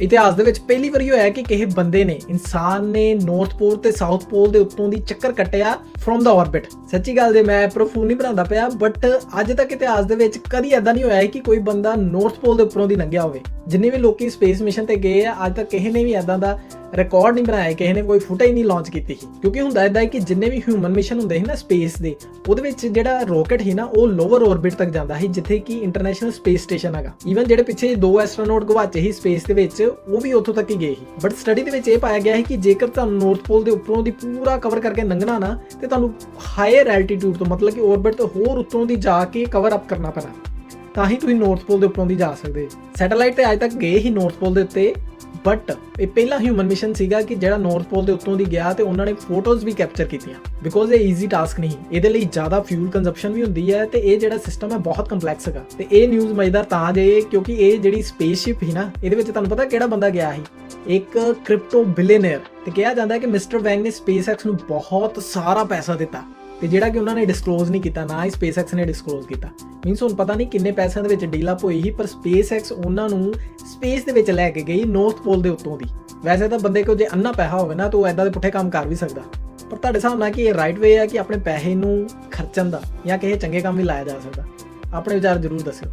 ਇਤਿਹਾਸ ਦੇ ਵਿੱਚ ਪਹਿਲੀ ਵਾਰੀ ਹੋਇਆ ਕਿ ਕਿਸੇ ਬੰਦੇ ਨੇ, ਇਨਸਾਨ ਨੇ ਨਾਰਥ ਪੋਲ ਤੇ ਸਾਊਥ ਪੋਲ ਦੇ ਉੱਤੋਂ ਦੀ ਚੱਕਰ ਕੱਟਿਆ ਫਰੋਮ ਦਾ ਆਰਬਿਟ ਸੱਚੀ ਗੱਲ ਦੇ ਮੈਂ ਪ੍ਰੂਫ ਨਹੀਂ ਬਣਾਉਂਦਾ ਪਿਆ ਬਟ ਅੱਜ ਤੱਕ ਇਤਿਹਾਸ ਦੇ ਵਿੱਚ ਕਦੀ ਐਦਾਂ ਨਹੀਂ ਹੋਇਆ ਕਿ ਕੋਈ ਬੰਦਾ ਨਾਰਥ ਪੋਲ ਦੇ ਉੱਪਰੋਂ ਦੀ ਲੰਘਿਆ ਹੋਵੇ। ਜਿੰਨੇ ਵੀ ਲੋਕੀ ਸਪੇਸ ਮਿਸ਼ਨ ਤੇ ਗਏ ਆ, ਅੱਜ ਤੱਕ ਕਿਸੇ ਨੇ ਵੀ ਐਦਾਂ ਦਾ ਰਿਕਾਰਡ ਨਹੀਂ ਬਣਾਇਆ, ਕਿਸੇ ਨੇ ਕੋਈ ਫੁਟੇਜ ਨਹੀਂ ਲਾਂਚ ਕੀਤੀ ਸੀ। ਕਿਉਂਕਿ ਹੁੰਦਾ ਐਦਾਂ ਹੈ ਕਿ ਜਿੰਨੇ ਵੀ ਹਿਊਮਨ ਮਿਸ਼ਨ ਹੁੰਦੇ ਸੀ ਨਾ ਸਪੇਸ ਦੇ, ਉਹਦੇ ਵਿੱਚ ਜਿਹੜਾ ਰਾਕਟ ਸੀ ਨਾ, ਉਹ ਲੋਅਰ ਆਰਬਿਟ ਤੱਕ ਜਾਂਦਾ ਸੀ, ਜਿੱਥੇ ਕਿ ਇੰਟਰਨੈਸ਼ਨਲ ਸਪੇਸ ਸਟੇਸ਼ਨ ਹੈਗਾ। ਈਵਨ ਜਿਹੜੇ ਪਿੱਛੇ ਦੋ ਐਸਟਰੋਨੌਟ ਗਵਾਚੇ ਸੀ ਸਪੇਸ ਦੇ ਵਿੱਚ, ਉਹ ਵੀ ਉੱਥੋਂ ਤੱਕ ਹੀ ਗਏ ਸੀ। ਬਟ ਸਟੱਡੀ ਦੇ ਵਿੱਚ ਇਹ ਪਾਇਆ ਗਿਆ ਹੈ ਕਿ ਜੇਕਰ ਤੁਹਾਨੂੰ ਨਾਰਥ ਪੋਲ ਦੇ ਉੱਪਰੋਂ ਦੀ ਪੂਰਾ ਕਵਰ ਕਰਕੇ ਲੰਘਣਾ ਨਾ, ਤੇ ਤੁਹਾਨੂੰ ਹਾਇਰ ਐਲਟੀਟਿਊਡ ਤੋਂ ਮਤਲਬ ਕਿ ਆਰਬਿਟ ਤੋਂ ਹੋਰ ਉੱਤੋਂ ਦੀ ਜਾ ਕੇ ਕਵਰ ਅਪ ਕਰਨਾ ਪੈਣਾ। ਤਾਂ ਹੀ ਤੁਸੀਂ ਨਾਰਥ ਪੋਲ ਦੇ ਉੱਪਰੋਂ ਦੀ ਜਾ ਸਕਦੇ। ਸੈਟੇਲਾਈਟ ਤੇ ਅੱਜ ਤੱਕ ਗਏ ਹੀ ਨਾਰਥ ਪੋਲ ਦੇ ਉੱਤੇ ਬਟ ਇਹ ਪਹਿਲਾ ਹਿਊਮਨ ਮਿਸ਼ਨ ਸੀਗਾ ਕਿ ਜਿਹੜਾ ਨਾਰਥ ਪੋਲ ਦੇ ਉੱਤੋਂ ਦੀ ਗਿਆ ਤੇ ਉਹਨਾਂ ਨੇ ਫੋਟੋਜ਼ ਵੀ ਕੈਪਚਰ ਕੀਤੀਆਂ। ਬਿਕੋਜ਼ ਇਹ ਈਜ਼ੀ ਟਾਸਕ ਨਹੀਂ, ਇਹਦੇ ਲਈ ਜ਼ਿਆਦਾ ਫਿਊਲ ਕੰਜ਼ੰਪਸ਼ਨ ਵੀ ਹੁੰਦੀ ਹੈ ਤੇ ਇਹ ਜਿਹੜਾ ਸਿਸਟਮ ਹੈ ਬਹੁਤ ਕੰਪਲੈਕਸ ਹੈਗਾ। ਤੇ ਇਹ ਨਿਊਜ਼ ਮਜ਼ੇਦਾਰ ਤਾਂ ਜੇ ਕਿਉਂਕਿ ਇਹ ਜਿਹੜੀ ਸਪੇਸਸ਼ਿਪ ਸੀ ਨਾ, ਇਹਦੇ ਵਿੱਚ ਤੁਹਾਨੂੰ ਪਤਾ ਕਿਹੜਾ ਬੰਦਾ ਗਿਆ ਸੀ? ਇੱਕ ਕ੍ਰਿਪਟੋ ਬਿਲੀਅਨਰ ਤੇ ਕਿਹਾ ਜਾਂਦਾ ਹੈ ਕਿ ਮਿਸਟਰ ਵੈਂਗ ਨੇ ਸਪੇਸਐਕਸ ਨੂੰ ਬਹੁਤ ਸਾਰਾ ਪੈਸਾ ਦਿੱਤਾ। ਤੇ ਜਿਹੜਾ ਕਿ ਉਹਨਾਂ ਨੇ ਡਿਸਕਲੋਜ਼ ਨਹੀਂ ਕੀਤਾ, ਨਾ ਹੀ SpaceX ਨੇ ਡਿਸਕਲੋਜ਼ ਕੀਤਾ। ਮੀਨਸ ਹੁਣ ਪਤਾ ਨਹੀਂ ਕਿੰਨੇ ਪੈਸਿਆਂ ਦੇ ਵਿੱਚ ਡੀਲ ਅਪ ਹੋਈ ਸੀ, ਪਰ SpaceX ਉਹਨਾਂ ਨੂੰ ਸਪੇਸ ਦੇ ਵਿੱਚ ਲੈ ਕੇ ਗਈ ਨਾਰਥ ਪੋਲ ਦੇ ਉੱਤੋਂ ਦੀ। ਵੈਸੇ ਤਾਂ ਬੰਦੇ ਕੋਲ ਜੇ ਅੰਨਾ ਪੈਸਾ ਹੋਵੇ ਨਾ, ਤਾਂ ਉਹ ਐਦਾਂ ਦੇ ਪੁੱਠੇ ਕੰਮ ਕਰ ਵੀ ਸਕਦਾ। ਪਰ ਤੁਹਾਡੇ ਹਿਸਾਬ ਨਾਲ ਕਿ ਇਹ ਰਾਈਟ ਵੇ ਹੈ ਕਿ ਆਪਣੇ ਪੈਸੇ ਨੂੰ ਖਰਚਣ ਦਾ ਜਾਂ ਕਿਸੇ ਚੰਗੇ ਕੰਮ ਵੀ ਲਾਇਆ ਜਾ ਸਕਦਾ? ਆਪਣੇ ਵਿਚਾਰ ਜ਼ਰੂਰ ਦੱਸਿਓ।